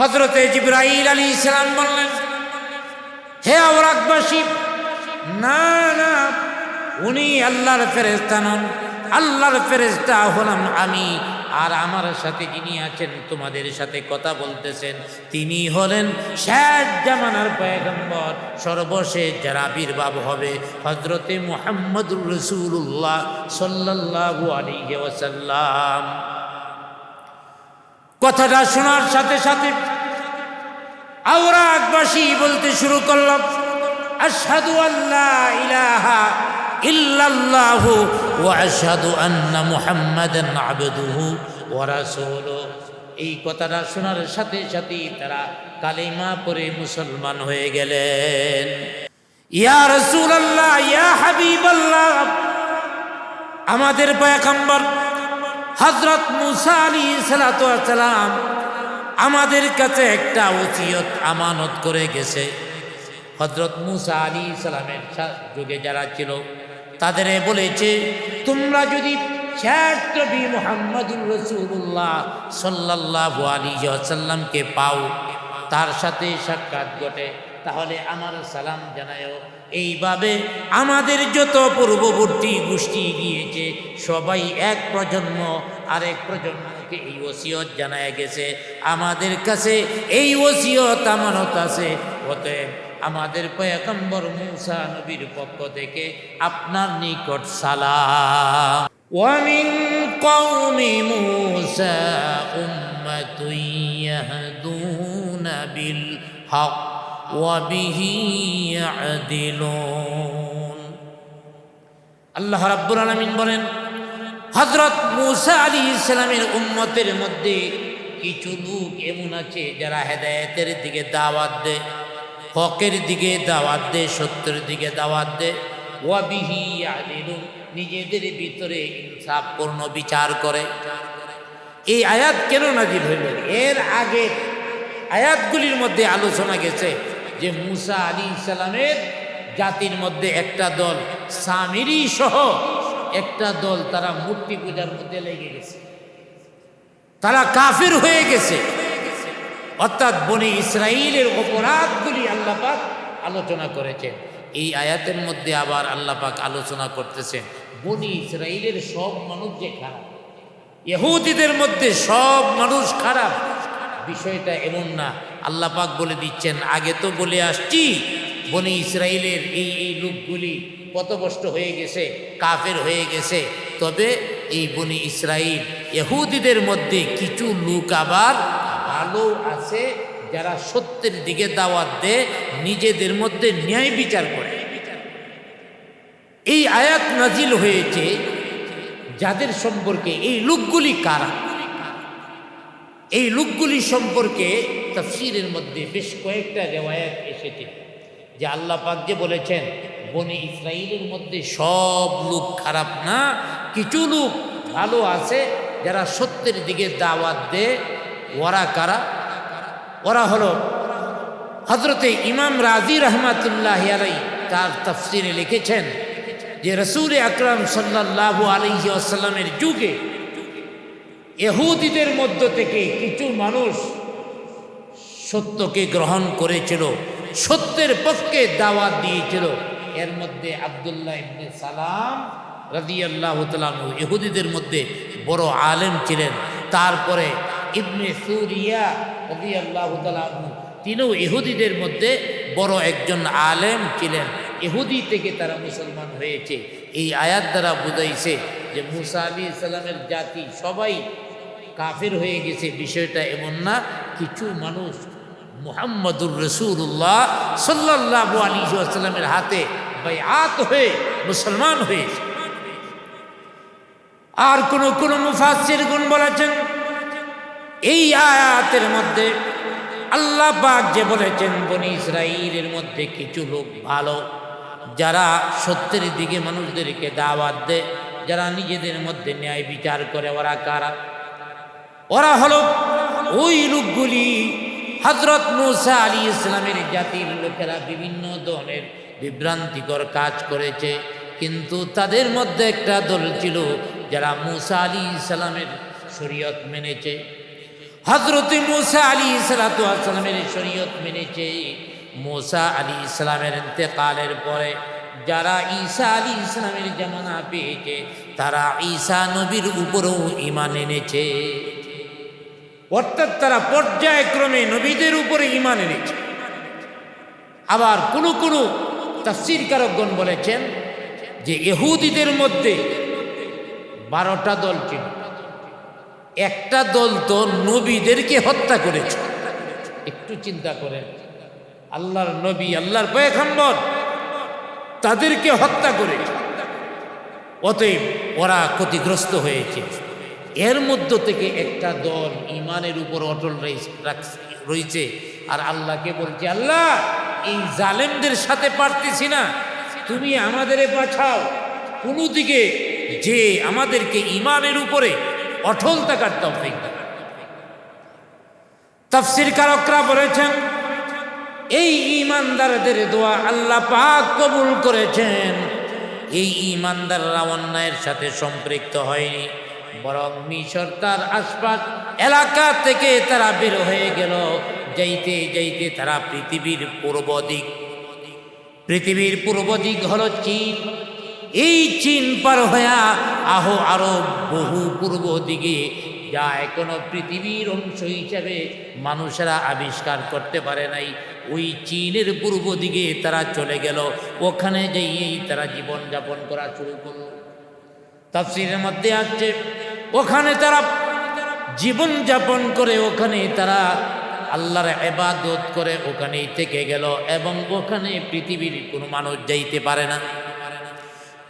হজরতে জিব্রাইল আলী ইসলাম বললেন, হে আওরাকবাসী না না, উনি আল্লাহর ফেরেস্তা নন। আল্লাহর ফেরেস্তা হলাম আমি, আর আমার সাথে যিনি আছেন, তোমাদের সাথে কথা বলতেছেন, তিনি হলেন শেষ জামানার পয়গম্বর, সর্বশেষ যারা আবির্ভাব হবে হজরতে মুহাম্মদুর রসুল্লাহ সাল্লাল্লাহু আলাইহি ওয়াসাল্লাম। কথাটা শোনার সাথে সাথে আওরাকবাসী বলতে শুরু করলাম আসাদু আল্লাহ ইলাহা ইল্লাল্লাহু ওয়া আশহাদু আন্না মুহাম্মাদান আবদুহু ওয়া রাসূলুহু। এই কথাটা শোনার সাথে সাথেই তারা কালিমা পড়ে মুসলমান হয়ে গেলেন। ইয়া রাসূলুল্লাহ, ইয়া হাবিবাল্লাহ, আমাদের পয়গম্বর হজরত মুসা আলী সালাম আমাদের কাছে একটা উচিয়ত আমানত করে গেছে। হজরত মুসা আলী সালামের যুগে যারা ছিল, তাদের বলেছে, তোমরা যদি সাল্লাহ আলী পাও, তার সাথে সাক্ষাৎ ঘটে, তাহলে আমার সালাম জানায়ও এইভাবে আমাদের যত পূর্ববর্তী গোষ্ঠী গিয়েছে সবাই এক প্রজন্ম আরেক প্রজন্মকে এই ওসিয়ত জানায় গেছে আমাদের কাছে এই ওসিয়ত আমানত আছে অতএব আমাদের পয়গম্বর মুসা নবীর পক্ষ থেকে আপনার নিকট সালাম ومن قوم موسى أمة يهدون بالحق وبه يعدلون আল্লাহ রাব্বুল আলামিন বলেন হযরত মূসা আলী ইসলামের উম্মতের মধ্যে কিছু লোক এমন আছে যারা হেদায়েতের দিকে দাওয়াত দেয় হকের দিকে দাওয়াত দেয় সত্যের দিকে দাওয়াত দেয় ওয়াবিহি আদিলুন নিজেদের ভিতরে ইনসাফপূর্ণ বিচার করে এই আয়াত কেন নাজিল হইল এর আগে আয়াতগুলির মধ্যে আলোচনা গেছে যে মুসা আলী ইসলামের জাতির মধ্যে একটা দল, সামিরি সহ একটা দল তারা মূর্তি পূজার মধ্যে লেগে গেছে। তারা কাফির হয়ে গেছে। অর্থাৎ বনি ইসরায়েলের অপরাধগুলি আল্লাপাক আলোচনা করেছেন। এই আয়াতের মধ্যে আবার আল্লাপাক আলোচনা করতেছেন, বনি ইসরায়েলের সব মানুষ যে খারাপ, ইহুদিদের মধ্যে সব মানুষ খারাপ বিষয়টা এমন না। আল্লাহ পাক বলে দিচ্ছেন, আগে তো বলে আসছি, বনি ইসরায়েলের এই এই লোকগুলি পথভ্রষ্ট হয়ে গেছে, কাফের হয়ে গেছে। তবে এই বনি ইসরায়েল ইহুদিদের মধ্যে কিছু লোক আবার ভালো আছে, যারা সত্যের দিকে দাওয়াত দেয়, নিজেদের মধ্যে ন্যায় বিচার করে। এই আয়াত নাজিল হয়েছে, যাদের সম্পর্কে এই লোকগুলি কারা? এই লোকগুলি সম্পর্কে তফসিরের মধ্যে বেশ কয়েকটা রেওয়ায়াত এসেছে, যে আল্লাহ পাক যে বলেছেন, বনে ইসরায়েলের মধ্যে সব লোক খারাপ না, কিছু লোক ভালো আছে, যারা সত্যের দিকে দাওয়াত দেয়, ওরা কারা? ওরা হলো হজরতে ইমাম রাজি রহমাতুল্লাহ আলাই তার তফসিরে লিখেছেন যে রসুল আকরাম সাল্লাহ আলহি আসাল্লামের যুগে এহুদিদের মধ্য থেকে কিছু মানুষ সত্যকে গ্রহণ করেছিল, সত্যের পক্ষে দাওয়াত দিয়েছিল। এর মধ্যে আবদুল্লাহ ইবনে সালাম রাজি আল্লাহ ইহুদিদের মধ্যে বড় আলেম ছিলেন। তারপরে ইবনে সুরিয়া রাজি আল্লাহ তিনিও ইহুদিদের মধ্যে বড় একজন আলেম ছিলেন। ইহুদি থেকে তারা মুসলমান হয়েছে। এই আয়াত দ্বারা বুঝাইছে যে মুসা আলী ইসলামের জাতি সবাই কাফের হয়ে গেছে, বিষয়টা এমন না। কিছু মানুষ মুহাম্মদুর রসুল্লাহ সাল্লাহ আলী হাতে আত হয়ে, মুসলমান হয়েছে আর কোন কোন মুফাসির গুণ বলেছেন, এই আয়াতের মধ্যে আল্লাহ পাক যে বলেছেন, বনি ইসরায়েলের মধ্যে কিছু লোক ভালো, যারা সত্যের দিকে মানুষদেরকে দাওয়াত দেয়, যারা নিজেদের মধ্যে ন্যায় বিচার করে, ওরা কারা? ওরা হলো ওই লোকগুলি হজরত মুসা আলী ইসলামের জাতির লোকেরা বিভিন্ন ধরনের বিভ্রান্তিকর কাজ করেছে। কিন্তু তাদের মধ্যে একটা দল ছিল যারা মুসা আলী ইসলামের শরীয়ত মেনেছে। হজরত মুসা আলী সালামের শরীয়ত মেনেছে। মুসা আলী ইসলামের ইন্তেকালের পরে যারা ঈসা আলী ইসলামের জামানা পেয়েছে, তারা ঈসা নবীর উপরেও ইমান এনেছে। অর্থাৎ তারা পর্যায়ক্রমে নবীদের উপরে ইমান এনেছে। আবার কোনো কোনো তাফসির কারকগণ বলেছেন যে এহুদিদের মধ্যে বারোটা দল ছিল। একটা দল তো নবীদেরকে হত্যা করেছে। একটু চিন্তা করেন, আল্লাহর নবী, আল্লাহর পয়খম্বর তাদেরকে হত্যা করেছে। অতএব ওরা ক্ষতিগ্রস্ত হয়েছে। এর মধ্য থেকে একটা দল ইমানের উপর অটল রয়েছে- আর আল্লাহকে বলছে, আল্লাহ, এই জালেমদের সাথে পারতেছি না। তুমি আমাদের বাঁচাও। কোনো দিকে যে আমাদেরকে ইমানের উপরে অটল থাকার তৌফিক তাফসির কারকরা বলেছেন, এই ইমানদারদের দোয়া আল্লাহ পাক কবুল করেছেন। এই ইমানদাররা অন্যায়ের সাথে সম্পৃক্ত হয়নি। বরং মিশর তার আশপাশ এলাকা থেকে তারা বের হয়ে গেল। যাইতে যাইতে তারা পৃথিবীর পূর্ব দিক। পৃথিবীর পূর্ব দিক হলো চীন। এই চীন পার হইয়া আহো আরও বহু পূর্ব দিকে যা এখনও পৃথিবীর অংশ হিসাবে মানুষেরা আবিষ্কার করতে পারে নাই। ওই চীনের পূর্ব দিকে তারা চলে গেল। ওখানে যেয়েই তারা জীবন যাপন করা শুরু করল। তাফসিরের মধ্যে আসছে ওখানে তারা জীবন যাপন করে ওখানে তারা আল্লাহর এবাদত করে, ওখানেই থেকে গেল এবং ওখানে পৃথিবীর কোনো মানুষ যাইতে পারে না।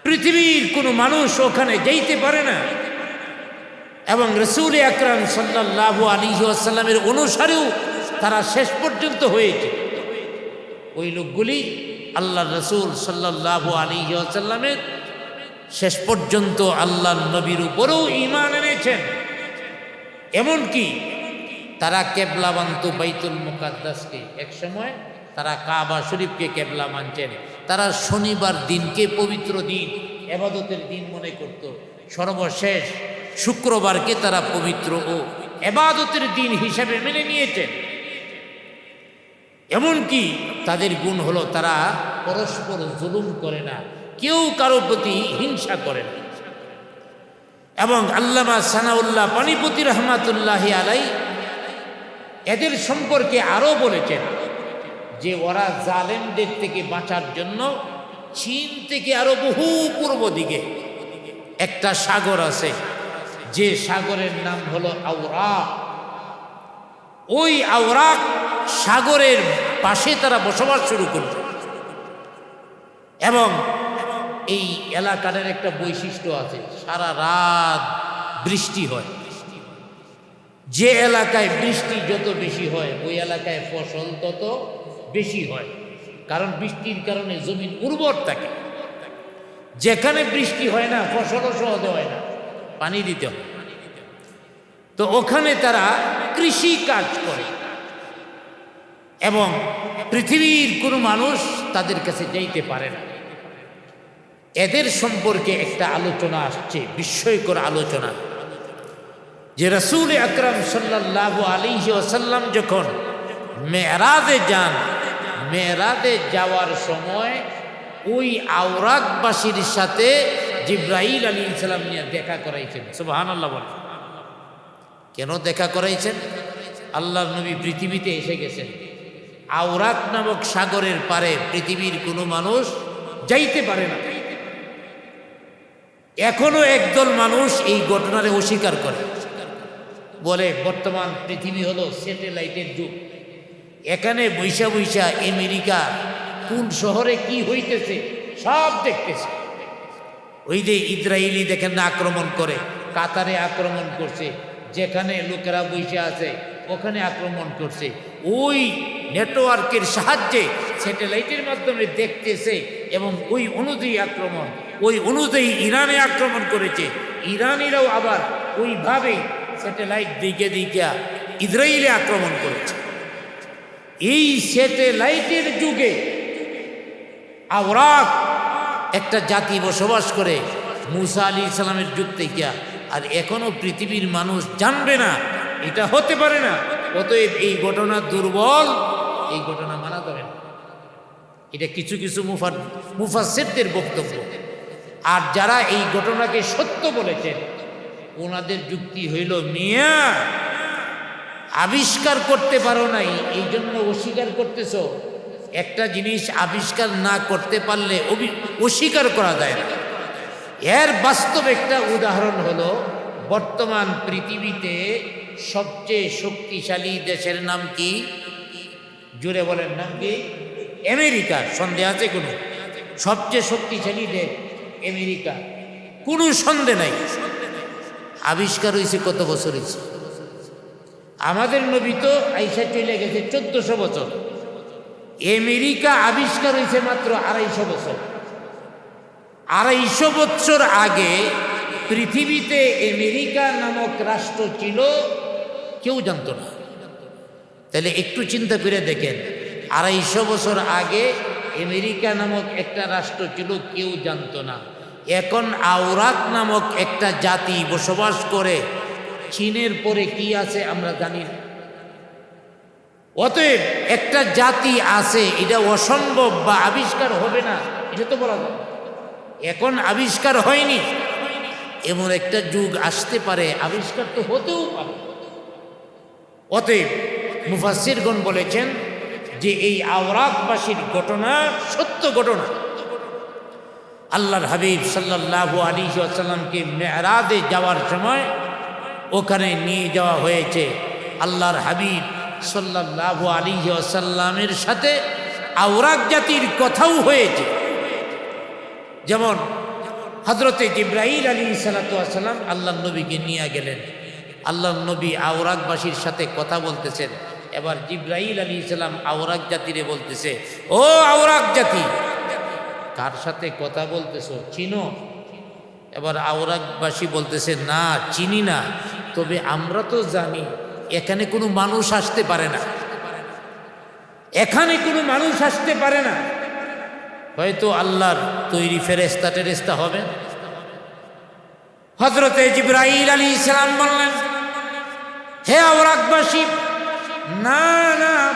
পৃথিবীর কোনো মানুষ ওখানে যাইতে পারে না। এবং রসুল আকরাম সাল্লাহ আলী আসাল্লামের অনুসারেও তারা শেষ পর্যন্ত হয়েছে। ওই লোকগুলি আল্লাহ রসুল সাল্লাহ আলী আসাল্লামের শেষ পর্যন্ত আল্লাহ নবীর উপরেও ইমান এনেছেন। এমনকি তারা কেবলা মানত বাইতুল মুকাদ্দাসকে এক সময় তারা কাবা শরীফকে কেবলা মানছেন তারা শনিবার দিনকে পবিত্র দিন, এবাদতের দিন মনে করত। সর্বশেষ শুক্রবারকে তারা পবিত্র ও এবাদতের দিন হিসাবে মেনে নিয়েছেন। এমনকি তাদের গুণ হলো তারা পরস্পর জুলুম করে না। কেউ কারও প্রতি হিংসা করে না। এবং আল্লামা সানাউল্লাহ পানিপতি রহমাতুল্লাহ আলাই এদের সম্পর্কে আরও বলেছেন যে ওরা জালেমদের থেকে বাঁচার জন্য চীন থেকে আরও বহু পূর্ব দিকে একটা সাগর আছে, যে সাগরের নাম হলো আওরাক। ওই আওরাক সাগরের পাশে তারা বসবাস শুরু করত এবং এই এলাকাটার একটা বৈশিষ্ট্য আছে, সারা রাত বৃষ্টি হয়। যে এলাকায় বৃষ্টি যত বেশি হয়, ওই এলাকায় ফসল তত বেশি হয়। কারণ বৃষ্টির কারণে জমিন উর্বর থাকে। যেখানে বৃষ্টি হয় না, ফসলও সহজে হয় না, পানি দিতে হয়। তো ওখানে তারা কৃষি কাজ করে। এবং পৃথিবীর কোনো মানুষ তাদের কাছে যাইতে পারে না। এদের সম্পর্কে একটা আলোচনা আসছে, বিস্ময়কর আলোচনা। যে রসুল আকরম সাল্লাহ আলিহি ওসাল্লাম যখন মেয়েরাজে যান মেয়েরাজে যাওয়ার সময় ওই আওরাকবাসীর সাথে জিব্রাহিল আলী ইসলাম নিয়ে দেখা করাইছেন। সুবাহান আল্লাহ বলে কেন দেখা করাইছেন? আল্লাহ নবী পৃথিবীতে এসে গেছেন। আওরাক নামক সাগরের পারে পৃথিবীর কোনো মানুষ যাইতে পারে না। এখনও একদল মানুষ এই ঘটনারে অস্বীকার করে। বলে, বর্তমান পৃথিবী হলো স্যাটেলাইটের যুগ। এখানে বৈশা বৈশা আমেরিকা কোন শহরে কি হইতেছে সব দেখতেছে। ওই যে ইসরায়েলি দেখেন না, আক্রমণ করে। কাতারে আক্রমণ করছে। যেখানে লোকেরা বৈশা আছে, ওখানে আক্রমণ করছে। ওই নেটওয়ার্কের সাহায্যে স্যাটেলাইটের মাধ্যমে দেখতেছে এবং ওই অনুযায়ী আক্রমণ, ওই অনুযায়ী ইরানে আক্রমণ করেছে। ইরানিরাও আবার ওইভাবেই স্যাটেলাইট দিকে দিকে ইসরায়েলে আক্রমণ করেছে। এই স্যাটেলাইটের যুগে আওরাক একটা জাতি বসবাস করে, মুসা আলী ইসলামের যুগ থেকে। আর এখনও পৃথিবীর মানুষ জানবে না, এটা হতে পারে না। অতএব এই ঘটনা দুর্বল। এই ঘটনা মানা যাবে না এটা কিছু কিছু মুফার মুফাসিরদের বক্তব্য। আর যারা এই ঘটনাকে সত্য বলেছেন, ওনাদের যুক্তি হইল, মিয়া, আবিষ্কার করতে পারো নাই, এই জন্য অস্বীকার করতেছ। একটা জিনিস আবিষ্কার না করতে পারলে অস্বীকার করা যায় না। এর বাস্তব একটা উদাহরণ হলো, বর্তমান পৃথিবীতে সবচেয়ে শক্তিশালী দেশের নাম কি? জুড়ে বলেন নাম কি? আমেরিকা। সন্দেহ আছে কোনো? সবচেয়ে শক্তিশালী দেশ আমেরিকা। কোনো সন্দেহ নাই। আবিষ্কার হয়েছে কত বছর হয়েছে? আমাদের নবী তো আইসা চলে গেছে চোদ্দশো বছর। আমেরিকা আবিষ্কার হয়েছে মাত্র আড়াইশো বছর। আড়াইশো বছর আগে পৃথিবীতে আমেরিকা নামক রাষ্ট্র ছিল, কেউ জানতো না। তাহলে একটু চিন্তা করে দেখেন, আড়াইশো বছর আগে আমেরিকা নামক একটা রাষ্ট্র ছিল, কেউ জানতো না। এখন আওরাত নামক একটা জাতি বসবাস করে। চীনের পরে কি আছে আমরা জানি না। অতএব একটা জাতি আছে, এটা অসম্ভব বা আবিষ্কার হবে না, এটা তো বলা যায়। এখন আবিষ্কার হয়নি। এমন একটা যুগ আসতে পারে, আবিষ্কার তো হতেও পারে। অতএব মুফাসিরগণ বলেছেন যে এই আওরাতবাসীর ঘটনা সত্য ঘটনা। আল্লাহর হাবিব সাল্লাল্লাহু আলী আসাল্লামকে মেহরাদে যাওয়ার সময় ওখানে নিয়ে যাওয়া হয়েছে। আল্লাহর হাবিব সাল্লাল্লাহু আলী আসাল্লামের সাথে আওরাক জাতির কথাও হয়েছে। যেমন হজরতে জিব্রাহিল আলী সালাতাম আল্লাহ নবীকে নিয়ে গেলেন। আল্লাহ নবী আওরাকবাসীর সাথে কথা বলতেছেন। এবার জিব্রাহিল আলী ইসলাম আওরাক জাতিরে বলতেছে, ও আওরাক জাতি, কার সাথে কথা বলতেছো? চিনো? এবার আওরাকবাসী বলতেছে, না, চিনি না, তবে আমরা তো জানি এখানে কোনো মানুষ আসতে পারে না। এখানে কোনো মানুষ আসতে পারে না। হয়তো আল্লাহর তৈরি ফেরেস্তা টেরেস্তা হবে। হজরতে জিব্রাইল আলী ইসলাম বললেন, হে আওরাকবাসী না না,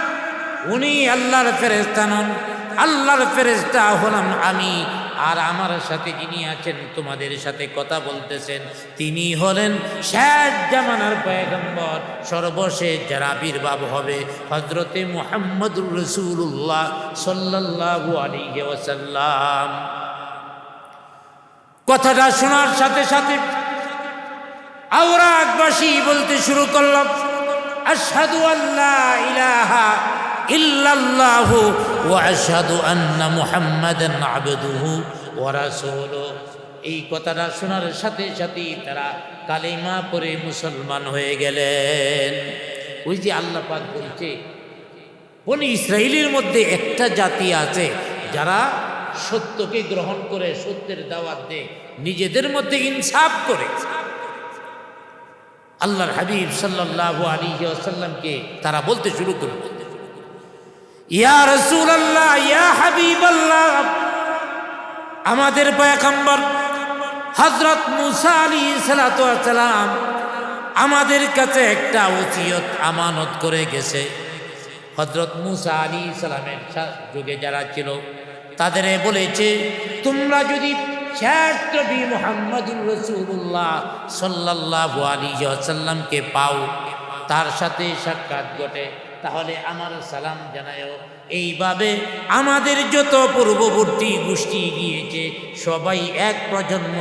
উনি আল্লাহর ফেরেস্তা নন। আল্লাহর ফেরেস্তা হলাম আমি। আর আমার সাথে যিনি আছেন, তোমাদের সাথে কথা বলতেছেন, তিনি হলেন শেষ জামানার পয়গম্বর। সর্বশেষ যারা আবির্ভাব হবে হজরতে মুহাম্মদুর রসুল্লাহ সাল্লাল্লাহু আলাইহি ওয়াসাল্লাম। কথাটা শোনার সাথে সাথে আওরাকবাসী বলতে শুরু করলাম আশহাদু আল্লাহ ইলাহা ইল্লাল্লাহু ওয়া আশহাদু আন্না মুহাম্মাদান আবদুহু ওয়া রাসূলুহু। এই কথাটা শোনার সাথে সাথেই তারা কালিমা পরে মুসলমান হয়ে গেলেন। ওই যে আল্লাহ পাক বলছে, বনি ইসরায়েলের মধ্যে একটা জাতি আছে যারা সত্যকে গ্রহণ করে, সত্যের দাওয়াত দেয়, নিজেদের মধ্যে ইনসাফ করে। আল্লাহর হাবিব সাল্লাল্লাহু আলী ওয়াসাল্লামকে তারা বলতে শুরু করল, ইয়া রাসূলুল্লাহ, ইয়া হাবিবাল্লাহ, আমাদের পয়গম্বর হযরত মুসা আলাইহিস সালাতু ওয়াস সালাম আমাদের কাছে একটা ওসিয়ত আমানত করে গেছে। হজরত মুসা আলী সালামের যুগে যারা ছিল, তাদের বলেছে, তোমরা যদি শেষ নবী মোহাম্মদুর রসুল্লাহ সাল্লাহ আলী সাল্লামকে পাও, তার সাথে সাক্ষাৎ ঘটে। তাহলে আমার সালাম জানায়ও, এইভাবে আমাদের যত পূর্ববর্তী গোষ্ঠী গিয়েছে, সবাই এক প্রজন্ম,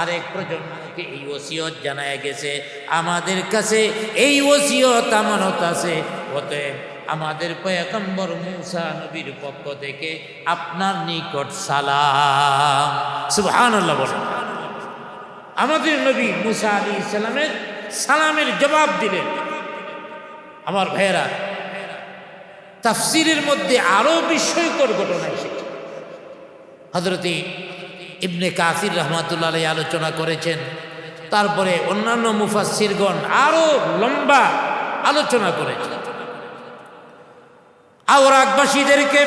আরেক প্রজন্মকে এই ওসিয়ত জানায় গেছে। আমাদের কাছে এই ওসিয়ত আমানত আছে, অতএব আমাদের পয়গম্বর মুসা নবীর পক্ষ থেকে আপনার নিকট সালাম। সুবহানাল্লাহ আমাদের নবী মুসা আলী ইসলামের সালামের জবাব দিলেন। আমার ভাইয়েরা, তাফসিরের মধ্যে আরও বিস্ময়কর ঘটনা এসেছে। হজরতি ইবনে কাসির রহমাতুল্লাহ আলোচনা করেছেন। তারপরে অন্যান্য মুফাসিরগণ আরও লম্বা আলোচনা করেছেন। আওরাকবাসীদেরকে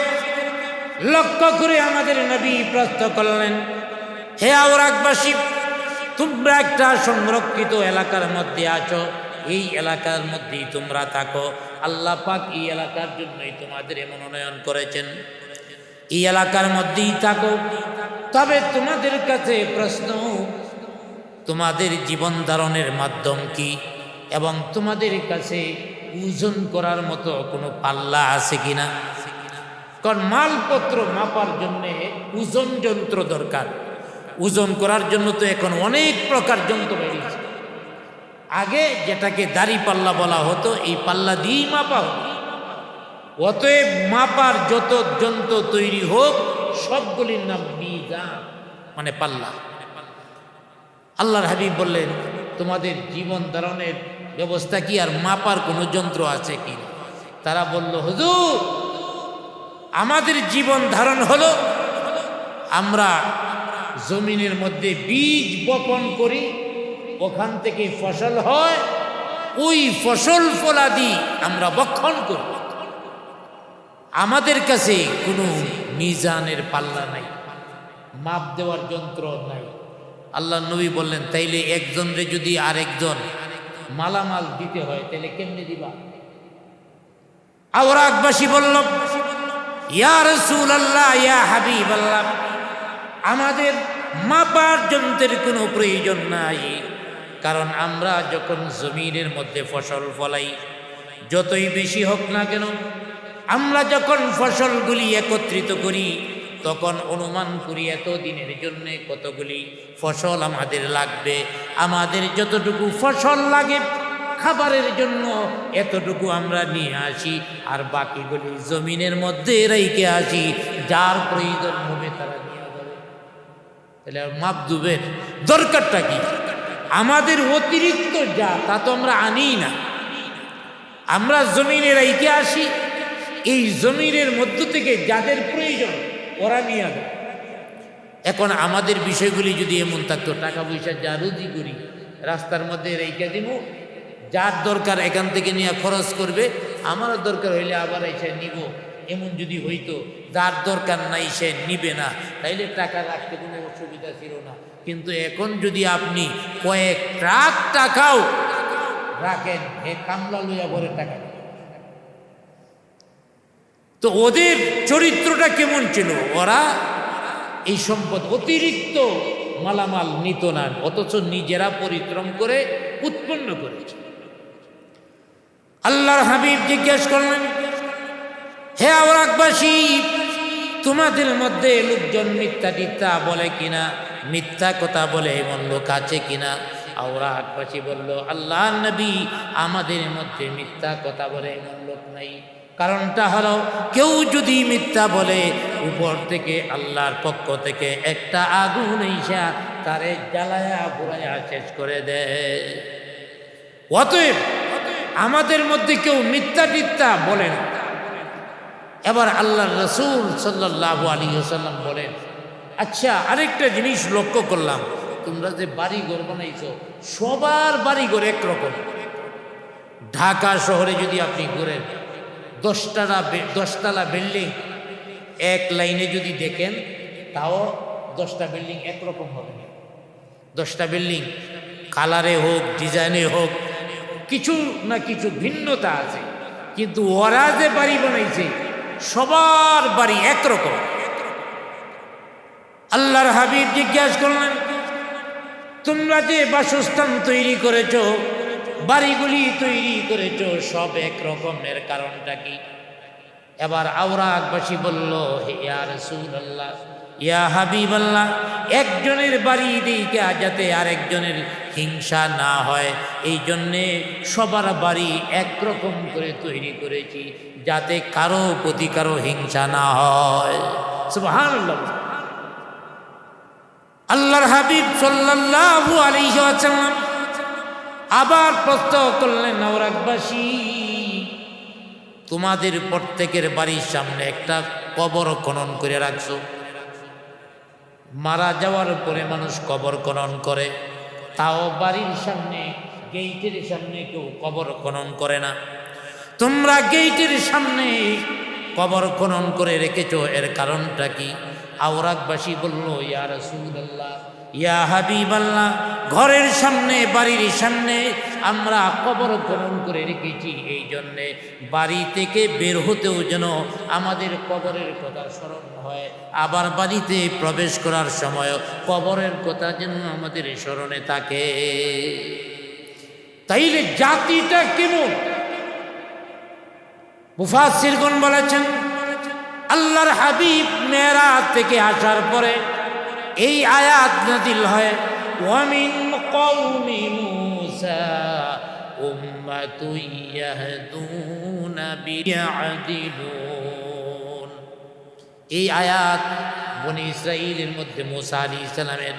লক্ষ্য করে আমাদের নবী প্রশ্ন করলেন, হে আওরাকবাসী তোমরা একটা সংরক্ষিত এলাকার মধ্যে আছো, এই এলাকার মধ্যেই তোমরা থাকো। আল্লাহ পাক এই এলাকার জন্যই তোমাদের মনোনয়ন করেছেন। এই এলাকার মধ্যেই থাকো। তবে তোমাদের কাছে প্রশ্ন, তোমাদের জীবন ধারণের মাধ্যম কি? এবং তোমাদের কাছে ওজন করার মতো কোনো পাল্লা আছে কিনা? কারণ মালপত্র মাপার জন্য ওজন যন্ত্র দরকার। ওজন করার জন্য তো এখন অনেক প্রকার যন্ত্র বেরিয়েছে। আগে যেটাকে দাড়ি পাল্লা বলা হতো, এই পাল্লা দিয়েই মাপা হতো। অতএব মাপার যত যন্ত্র তৈরি হোক, সবগুলির নাম মিজান মানে পাল্লা। আল্লাহর হাবিব বললেন, তোমাদের জীবন ধারণের ব্যবস্থা কি আর মাপার কোনো যন্ত্র আছে কি তারা বলল, হুজুর, আমাদের জীবন ধারণ হলো, আমরা জমিনের মধ্যে বীজ বপন করি, ওখান থেকে ফসল হয়, ওই ফসল ফলাদি আমরা বক্ষণ করি। আমাদের কাছে কোনো মিজানের পাল্লা নাই, মাপ দেওয়ার যন্ত্র নাই। আল্লাহ নবী বললেন, তাইলে একজনরে যদি আরেকজন মালামাল দিতে হয়, তাহলে কেমনে দিবা? আওরাকবাসী বলল, ইয়া রসুল আল্লাহ ইয়া হাবিব আল্লাহ আমাদের মাপার যন্ত্রের কোনো প্রয়োজন নাই। কারণ আমরা যখন জমিনের মধ্যে ফসল ফলাই, যতই বেশি হোক না কেন, আমরা যখন ফসলগুলি একত্রিত করি তখন অনুমান করি এত দিনের জন্য কতগুলি ফসল আমাদের লাগবে। আমাদের যতটুকু ফসল লাগে খাবারের জন্য এতটুকু আমরা নিয়ে আসি, আর বাকিগুলি জমিনের মধ্যে রেখে আসি, যার প্রয়োজন হবে তারা নিয়ে যাবে তাহলে মাপ দুবের দরকারটা কি? আমাদের অতিরিক্ত যা, তা তো আমরা আনি না। আমরা জমিনে রেখে আসি, এই জমিনের মধ্য থেকে যাদের প্রয়োজন ওরা নিয়ে যাবে এখন আমাদের বিষয়গুলি যদি এমন থাকতো, টাকা পয়সা যা রুজি করি, রাস্তার মধ্যে রেখে দিব, যার দরকার এখান থেকে নিয়ে খরচ করবে, আমারও দরকার হইলে আবার এসে নিব। এমন যদি হইতো, যার দরকার নাই সে নিবে না। তাইলে টাকা রাখতে কোনো অসুবিধা ছিল না। কিন্তু এখন যদি আপনি কয়েক ট্রাক টাকাও রাখেন এ কামলা লইয়া ভরে টাকা। তো ওদের চরিত্রটা কেমন ছিল? ওরা এই সম্পদ অতিরিক্ত মালামাল নিত না, অথচ নিজেরা পরিশ্রম করে উৎপন্ন করেছে। আল্লাহর হাবিব জিজ্ঞেস করলেন, হে আওরাকবাসী তোমাদের মধ্যে লোকজন মিথ্যা টিথ্যা বলে কিনা? মিথ্যা কথা বলে এমন লোক আছে কিনা? আওরাকবাসী বলল আল্লাহ নবী আমাদের মধ্যে মিথ্যা কথা বলে এমন লোক নাই। কারণটা হলো, কেউ যদি মিথ্যা বলে, উপর থেকে আল্লাহর পক্ষ থেকে একটা আগুন ইসা তারে জ্বালায়া পুরায়া শেষ করে দেয়। অতএব আমাদের মধ্যে কেউ মিথ্যা টিত্যা বলে না। এবার আল্লাহ রসুল সাল্লাহ আলী সাল্লাম বলেন আচ্ছা আরেকটা জিনিস লক্ষ্য করলাম। তোমরা যে বাড়ি ঘর বানাইছো, সবার বাড়ি ঘর একরকম। ঢাকা শহরে যদি আপনি ঘুরেন দশটালা বে- দশতলা বিল্ডিং, এক লাইনে যদি দেখেন, তাও দশটা বিল্ডিং একরকম হবে না। দশটা বিল্ডিং কালারে হোক, ডিজাইনে হোক, কিছু না কিছু ভিন্নতা আছে। কিন্তু ওরা যে বাড়ি বানাইছে, সবার বাড়ি একরকম। আল্লাহর হাবিব জিজ্ঞাসা করলেন, তোমরা যে বাসস্থান তৈরি করেছ বাড়িগুলি তৈরি করেছ, সব একরকমের কারণটা কি? এবার আওরাকবাসী বলল, হে ইয়া রাসূলুল্লাহ, ইয়া হাবিব আল্লাহ একজনের বাড়ি দিকে যাতে আরেকজনের হিংসা না হয় এই জন্যে সবার বাড়ি একরকম করে তৈরি করেছি, যাতে কারও প্রতি কারও হিংসা না হয়। আল্লাহর হাবিব সাল্লাল্লাহু আলাইহি ওয়াসাল্লাম আবার প্রশ্ন করলেন নওরাকবাসী তোমাদের প্রত্যেকের বাড়ির সামনে একটা কবর খনন করে রাখছো। মারা যাওয়ার পরে মানুষ কবর খনন করে, তাও বাড়ির সামনে, গেইটের সামনে কেউ কবর খনন করে না। তোমরা গেইটের সামনে কবর খনন করে রেখেছো, এর কারণটা কি? আওরাকবাসী বলল, ইয়া রাসূলুল্লাহ ইয়া হাবিবাল্লাহ, ঘরের সামনে, বাড়ির সামনে আমরা কবর খনন করে রেখেছি এই জন্যে। বাড়ি থেকে বের হতেও যেন আমাদের কবরের কথা স্মরণ হয়। আবার বাড়িতে প্রবেশ করার সময় কবরের কথা যেন আমাদের স্মরণে থাকে। তাইলে জাতিটা কেমন? মুফাসিরগণ বলেছেন, আল্লাহর হাবিব মেয়েরা থেকে আসার পরে এই আয়াত নাজিল হয়, ওয়ামিন কওমি মুসা, উম্মাতুন ইয়াহদুনা বিয়াদিলুন। এই আয়াত বনি ইসরাইলের মধ্যে মুসা আলী ইসলামের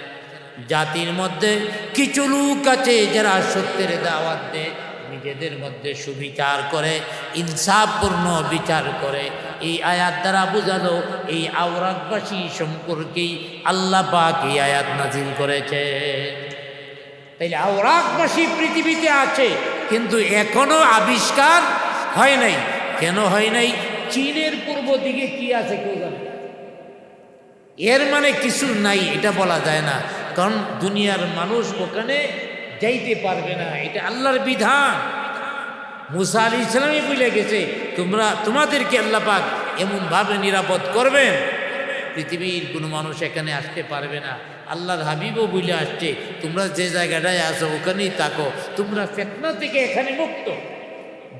জাতির মধ্যে কিছু লোক আছে যারা সত্যের দাওয়াত দেয়। নিজেদের মধ্যে সুবিচার করে, ইনসাফপূর্ণ বিচার করে। এই আয়াত দ্বারা বোঝালো, এই আওরাতবাসী সম্পর্কেই আল্লাহ পাক এই আয়াত নাজিল করেছে। তাইলে আওরাকবাসী পৃথিবীতে আছে, কিন্তু এখনও আবিষ্কার হয় নাই। কেন হয় নাই? চীনের পূর্ব দিকে কি আছে কেউ জানে এর মানে কিছু নাই, এটা বলা যায় না। কারণ দুনিয়ার মানুষ ওখানে যাইতে পারবে না। এটা আল্লাহর বিধান। মুসা আলী ইসলামই বলে গেছে, তোমরা, তোমাদেরকে আল্লাহ পাক এমনভাবে নিরাপদ করবেন। পৃথিবীর কোনো মানুষ এখানে আসতে পারবে না। আল্লাহর হাবিবও বলে আসছে, তোমরা যে জায়গাটায় আসো ওখানেই থাকো। তোমরা ফেতনা থেকে এখানে মুক্ত।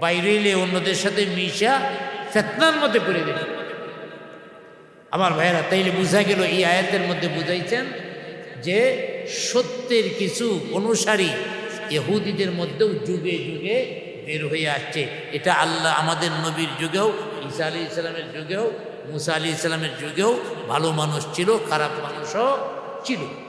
বাইরে এলে অন্যদের সাথে মিশা ফেতনার মধ্যে পড়ে দেবে আমার ভাইয়েরা, তাইলে বোঝা গেল এই আয়াতের মধ্যে বুঝাইছেন যে সত্যের কিছু অনুসারী ইহুদিদের মধ্যেও যুগে যুগে বের হয়ে আসছে। এটা আল্লাহ আমাদের নবীর যুগেও, ঈসা আলী ইসলামের যুগেও, মুসা আলী ইসলামের যুগেও ভালো মানুষ ছিল, খারাপ মানুষও ছিল।